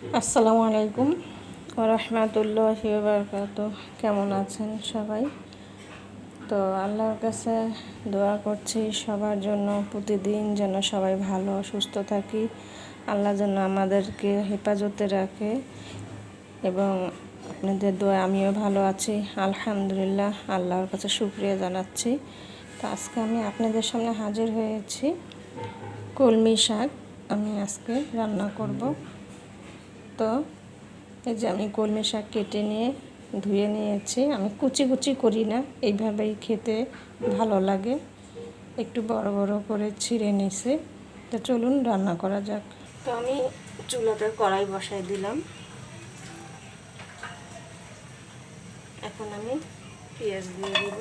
আসসালামু আলাইকুম রহমাতুল্লাহি বারকাত কেমন আছেন সবাই? তো আল্লাহর কাছে দোয়া করছি, সবার জন্য প্রতিদিন যেন সবাই ভালো, সুস্থ থাকি। আল্লাহ যেন আমাদেরকে হেফাজতে রাখে এবং আপনাদের দোয়া আমিও ভালো আছি, আলহামদুলিল্লাহ, আল্লাহর কাছে শুক্রিয়া জানাচ্ছি। তো আজকে আমি আপনাদের সামনে হাজির হয়েছি কলমি শাক। আমি আজকে রান্না করব। তো এই যে আমি কলমি শাক কেটে নিয়ে ধুয়ে নিয়েছি। আমি কুচি কুচি করি না, এইভাবেই খেতে ভালো লাগে। একটু বড় বড় করে ছিঁড়ে নিছি। তো চলুন রান্না করা যাক। তো আমি চুলাতে কড়াই বসাই দিলাম। এখন আমি পেঁয়াজ দিয়ে দিব।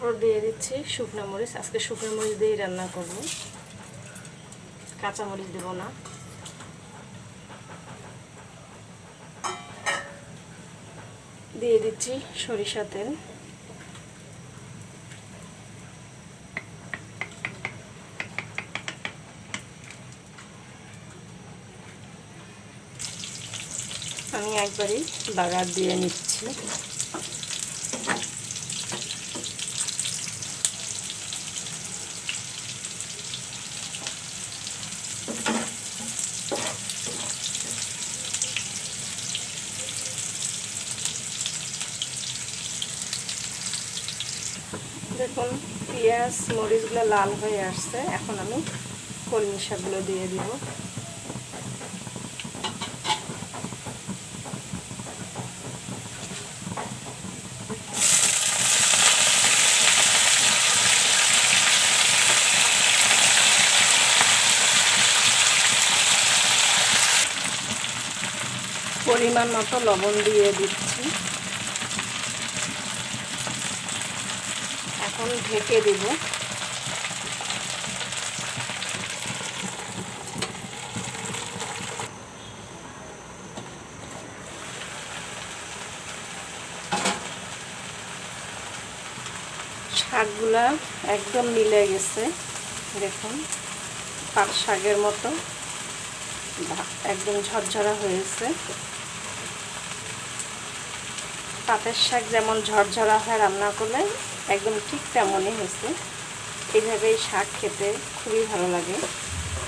তারপর দিয়ে দিচ্ছি শুকনো মরিচ। আজকে শুকনো মরিচ দিয়েই রান্না করব। কাঁচা মরিচ দেব না। দিয়ে দিচ্ছি সরিষা তেল। আমি একবারই বাগার দিয়ে নিচ্ছি। দেখুন, পেঁয়াজ, মরিচগুলো লাল হয়ে আসছে। এখন আমি কলমি শাকগুলো দিয়ে দিব। পরিমাণ মতো লবণ দিয়ে দিচ্ছি। এখন ঢেকে দেব। শাকগুলা একদম মিলে গেছে। দেখুন, পাট শাকের মতো একদম ঝরঝরা হয়েছে। পাতের শাক যেমন ঝরঝরা হয় রান্না করলে একদম ঠিক তেমনই হয়েছে। এইভাবেই শাক খেতে খুবই ভালো লাগে।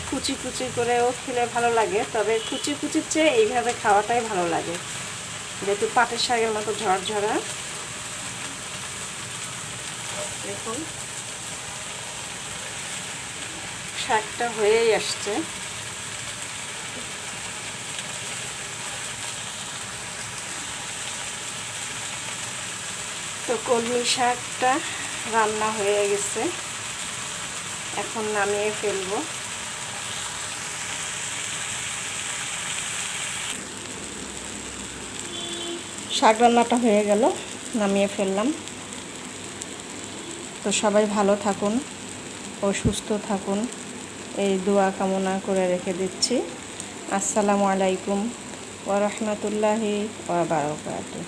কুচি কুচি করেও খেলে ভালো লাগে, তবে কুচি কুচির চেয়ে এইভাবে খাওয়াটাই ভালো লাগে। যেহেতু পাটের শাকের মতো ঝরঝরা। দেখুন। শাকটা হয়েই আসছে। তো কলমি শাকটা রান্না হয়ে গেছে। এখন নামিয়ে ফেলব। শাক রান্নাটা হয়ে গেল, নামিয়ে ফেললাম। তো সবাই ভালো থাকুন ও সুস্থ থাকুন। এই দোয়া কামনা করে রেখে দিচ্ছি। আসসালামু আলাইকুম ওরহমতুল্লাহি ওবরাকাতুহ